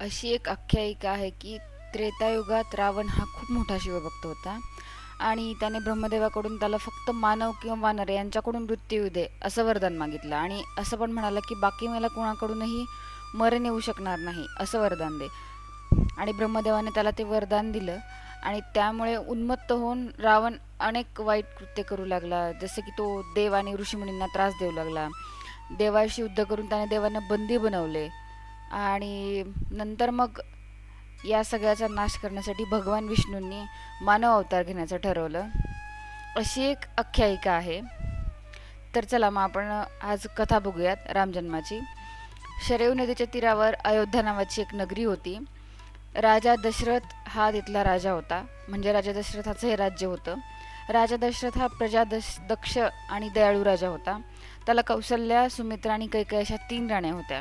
अशी एक आख्यायिका आहे की त्रेतायुगात रावण हा खूप मोठा शिवभक्त होता. आणि त्याने ब्रह्मदेवाकडून त्याला फक्त मानव किंवा वानर यांच्याकडून मृत्यू येऊ दे असं वरदान मागितलं. आणि असं पण म्हणाला की बाकी मला कोणाकडूनही मरण येऊ शकणार नाही असं वरदान दे. आणि ब्रह्मदेवाने त्याला ते वरदान दिलं. आणि त्यामुळे उन्मत्त होऊन रावण अनेक वाईट कृत्य करू लागला. जसं की तो देव आणि ऋषीमुनींना त्रास देऊ लागला. देवाशी युद्ध करून त्याने देवांना बंदी बनवले. आणि नंतर मग या सगळ्याचा नाश करण्यासाठी भगवान विष्णूंनी मानव अवतार घेण्याचं ठरवलं. अशी एक आख्यायिका आहे. तर चला मग आपण आज कथा बघूयात रामजन्माची शरयू नदीच्या तीरावर अयोध्या नावाची एक नगरी होती. राजा दशरथ हा तिथला राजा होता. म्हणजे राजा दशरथाचं हे राज्य होतं. राजा दशरथ हा प्रजा दश दक्ष आणि दयाळू राजा होता. त्याला कौशल्या सुमित्रा आणि कैकय अशा तीन राण्या होत्या.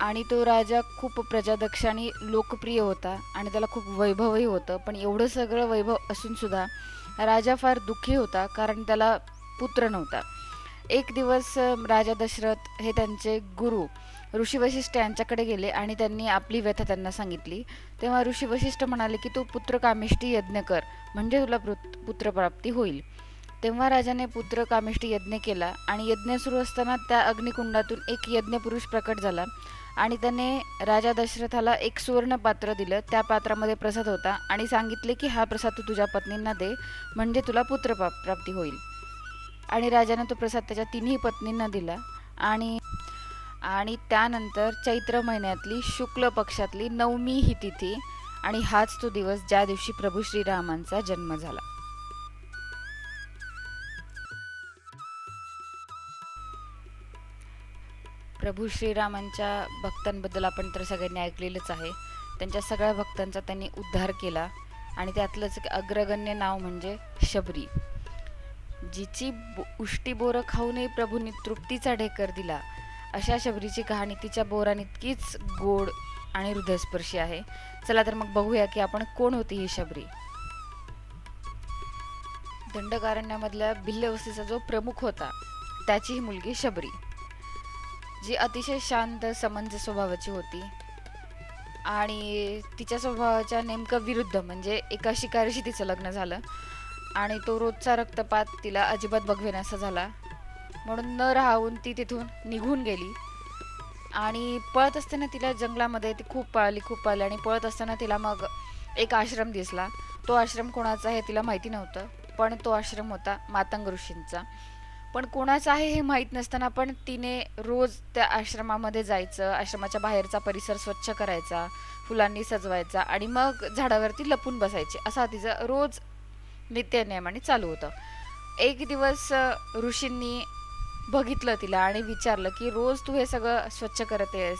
आणि तो राजा खूप प्रजादक्ष आणि लोकप्रिय होता आणि त्याला खूप वैभवही होतं. पण एवढं सगळं वैभव असूनसुद्धा राजा फार दुःखी होता कारण त्याला पुत्र नव्हता. एक दिवस राजा दशरथ हे त्यांचे गुरु ऋषी वशिष्ठ यांच्याकडे गेले आणि त्यांनी आपली व्यथा त्यांना सांगितली. तेव्हा ऋषी वशिष्ठ म्हणाले की तू पुत्र कामिष्टी यज्ञ कर म्हणजे तुला पुत- पुत्रप्राप्ती होईल. तेव्हा राजाने पुत्र कामिष्टी यज्ञ केला आणि यज्ञ सुरू असताना त्या अग्निकुंडातून एक यज्ञपुरुष प्रकट झाला. आणि त्याने राजा दशरथाला एक सुवर्ण पात्र दिलं. त्या पात्रामध्ये प्रसाद होता आणि सांगितले की हा प्रसाद तू तुझ्या पत्नींना दे म्हणजे तुला पुत्र प्राप्ती होईल. आणि राजाने तो प्रसाद त्याच्या तिन्ही पत्नींना दिला आणि आणि त्यानंतर चैत्र महिन्यातली शुक्ल पक्षातली नवमी ही तिथी आणि हाच तो दिवस ज्या दिवशी प्रभू श्रीरामांचा जन्म झाला. प्रभू श्रीरामांच्या भक्तांबद्दल आपण तर सगळ्यांनी ऐकलेलंच आहे. त्यांच्या सगळ्या भक्तांचा त्यांनी उद्धार केला. आणि त्यातलंच एक अग्रगण्य नाव म्हणजे शबरी. जिची बो- उष्टी बोरं खाऊनही प्रभूंनी तृप्तीचा ढेकर दिला अशा शबरीची कहाणी तिच्या बोरान इतकीच गोड आणि हृदयस्पर्शी आहे. चला तर मग बघूया की आपण कोण होती ही शबरी. दंडकारण्यामधल्या भिल्लवस्तीचा जो प्रमुख होता त्याची ही मुलगी शबरी. जी अतिशय शांत समंजस स्वभावाची होती. आणि तिच्या स्वभावाच्या नेमकं विरुद्ध म्हणजे एका शिकारीशी तिचं लग्न झालं. आणि तो रोजचा रक्तपात तिला अजिबात बघवेनासा झाला. म्हणून न राहून ती तिथून निघून गेली. आणि पळत असताना तिला जंगलामध्ये ती खूप पळाली खूप पळाली. आणि पळत असताना तिला मग एक आश्रम दिसला. तो आश्रम कोणाचा हे तिला माहिती नव्हतं. पण तो आश्रम होता मातंग ऋषींचा. पण कोणाचं आहे हे माहीत नसताना पण तिने रोज त्या आश्रमामध्ये जायचं आश्रमाच्या बाहेरचा परिसर स्वच्छ करायचा फुलांनी सजवायचा आणि मग झाडावरती लपून बसायची. असा तिचं रोज नित्यनियमाने चालू होतं. एक दिवस ऋषींनी बघितलं तिला आणि विचारलं की रोज तू हे सगळं स्वच्छ करत आहेस?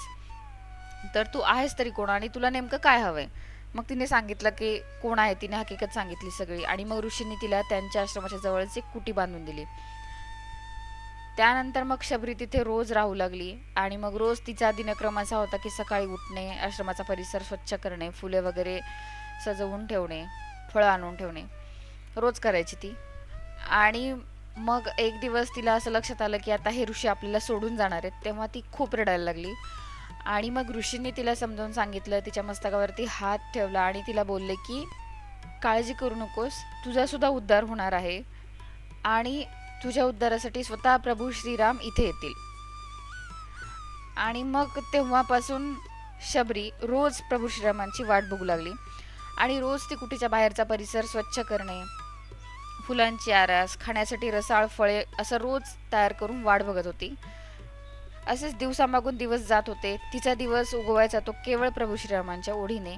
तर तू आहेस तरी कोण आणि तुला नेमकं काय हवंय? मग तिने सांगितलं की कोण आहे? तिने हकीकत सांगितली सगळी आणि मग ऋषींनी तिला त्यांच्या आश्रमाच्या जवळच एक कुटी बांधून दिली. त्यानंतर मग शबरी तिथे रोज राहू लागली आणि मग रोज तिचा दिनक्रम असा होता की सकाळी उठणे आश्रमाचा परिसर स्वच्छ करणे फुले वगैरे सजवून ठेवणे फळं आणून ठेवणे रोज करायची ती. आणि मग एक दिवस तिला असं लक्षात आलं की आता हे ऋषी आपल्याला सोडून जाणार आहेत तेव्हा ती खूप रडायला लागली. आणि मग ऋषींनी तिला समजावून सांगितलं तिच्या मस्तकावरती हात ठेवला आणि तिला बोलले की काळजी करू नकोस तुझासुद्धा उद्धार होणार आहे. आणि तुझ्या उद्धारासाठी स्वतः प्रभू श्रीराम इथे येतील. आणि मग तेव्हापासून शबरी रोज प्रभू श्रीरामांची वाट बघू लागली. आणि रोज ती कुटीच्या बाहेरचा परिसर स्वच्छ करणे फुलांची आरास खाण्यासाठी रसाळ फळे असं रोज तयार करून वाट बघत होती. असेच दिवसामागून दिवस जात होते. तिचा दिवस उगवायचा तो केवळ प्रभू श्रीरामांच्या ओढीने.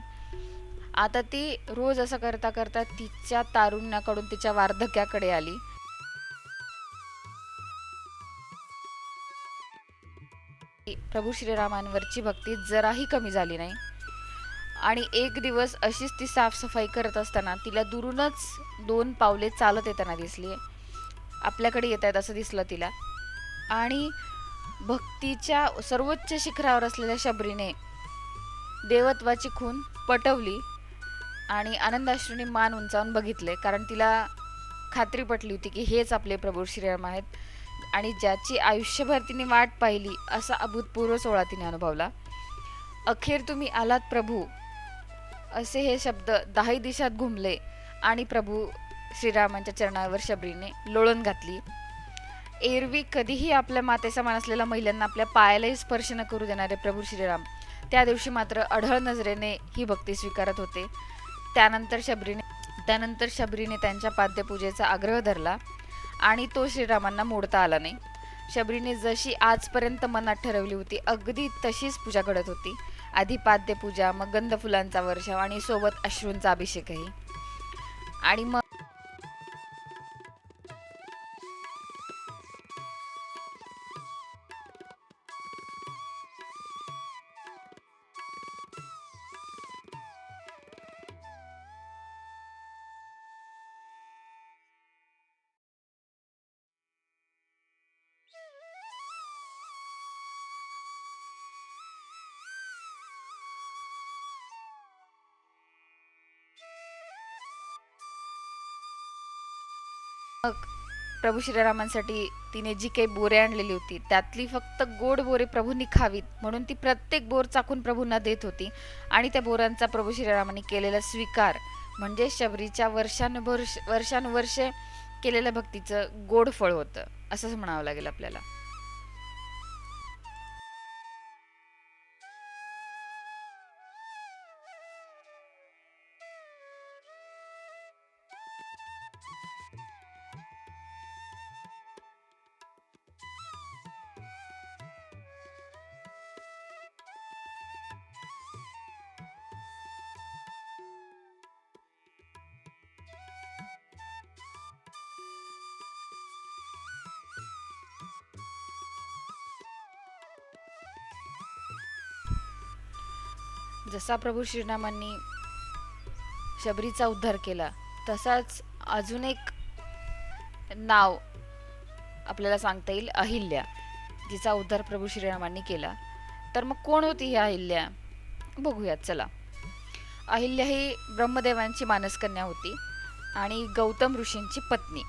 आता ती रोज असं करता करता तिच्या तारुण्याकडून तिच्या वार्धक्याकडे आली. प्रभू श्रीरामांवरची भक्ती जराही कमी झाली नाही. आणि एक दिवस अशीच ती साफसफाई करत असताना तिला दुरूनच दोन पावले चालत येताना दिसली. आपल्याकडे येत आहेत असं दिसलं तिला. आणि भक्तीच्या सर्वोच्च शिखरावर असलेल्या शबरीने देवत्वाची खून पटवली आणि आनंदाश्रूने मान उंचावून बघितले कारण तिला खात्री पटली होती की हेच आपले प्रभू श्रीराम आहेत. आणि ज्याची आयुष्यभर तिने वाट पाहिली असा अभूतपूर्व सोहळा तिने अनुभवला. अखेर तुम्ही आलात प्रभू असे हे शब्द दहाही दिशात घुमले आणि प्रभू श्रीरामांच्या चरणावर शबरीने लोळण घातली. एरवी कधीही आपल्या मातेसमान असलेल्या महिलांना आपल्या पायालाही स्पर्श न करू देणारे प्रभू श्रीराम त्या दिवशी मात्र अढळ नजरेने ही भक्ती स्वीकारत होते. त्यानंतर शबरीने त्यानंतर शबरीने त्यांच्या पाद्यपूजेचा आग्रह धरला. आणि तो श्रीरामांना मोडता आला नाही. शबरीने जशी आजपर्यंत मनात ठरवली होती अगदी तशीच पूजा घडत होती. आधी पाद्यपूजा मग गंध फुलांचा वर्षाव आणि सोबत अश्रूंचा अभिषेकही. आणि मग मग प्रभू श्रीरामांसाठी तिने जी काही बोरे आणलेली होती त्यातली फक्त गोड बोरे प्रभूंनी खावीत म्हणून ती प्रत्येक बोर चाकून प्रभूंना देत होती आणि त्या बोरांचा प्रभू श्रीरामांनी केलेला स्वीकार म्हणजे शबरीच्या वर्षानुवर्ष वर्षानुवर्षे केलेल्या भक्तीचं गोड फळ होतं असंच म्हणावं लागेल आपल्याला. जसा प्रभू श्रीरामांनी शबरीचा उद्धार केला तसाच अजून एक नाव आपल्याला सांगता येईल अहिल्या जिचा उद्धार प्रभू श्रीरामांनी केला. तर मग कोण होती ही अहिल्या? बघूयात चला. अहिल्या ही ब्रह्मदेवांची मानसकन्या होती आणि गौतम ऋषींची पत्नी.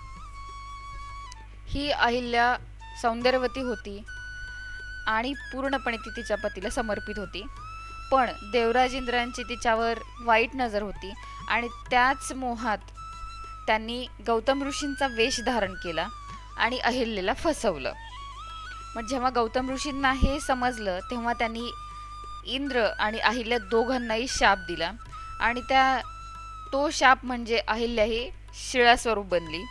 ही अहिल्या सौंदर्यवती होती आणि पूर्णपणे ती तिच्या पतीला समर्पित होती. पण देवराज इंद्रांची तिच्यावर वाईट नजर होती आणि त्याच मोहात त्यांनी गौतम ऋषींचा वेश धारण केला आणि अहिल्याला फसवलं. मग जेव्हा गौतम ऋषींना हे समजलं तेव्हा त्यांनी इंद्र आणि अहिल्या दोघांनाही शाप दिला आणि त्या तो शाप म्हणजे अहिल्या ही शिळा स्वरूप बनली.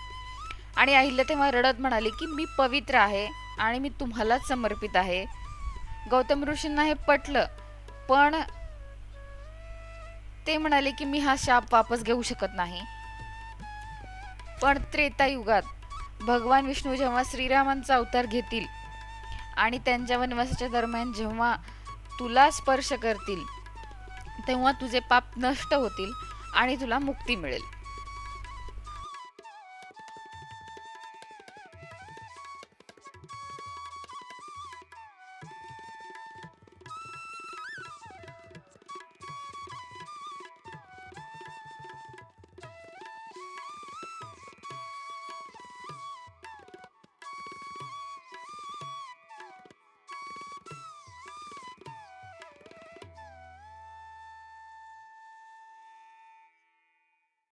आणि अहिल्या तेव्हा रडत म्हणाली की मी पवित्र आहे आणि मी तुम्हालाच समर्पित आहे. गौतम ऋषींना हे पटलं पण ते म्हणाले की मी हा शाप वापस घेऊ शकत नाही. पण त्रेतायुगात भगवान विष्णू जेव्हा श्रीरामांचा अवतार घेतील आणि त्यांच्या वनवासाच्या दरम्यान जेव्हा तुला स्पर्श करतील तेव्हा तुझे पाप नष्ट होतील आणि तुला मुक्ती मिळेल.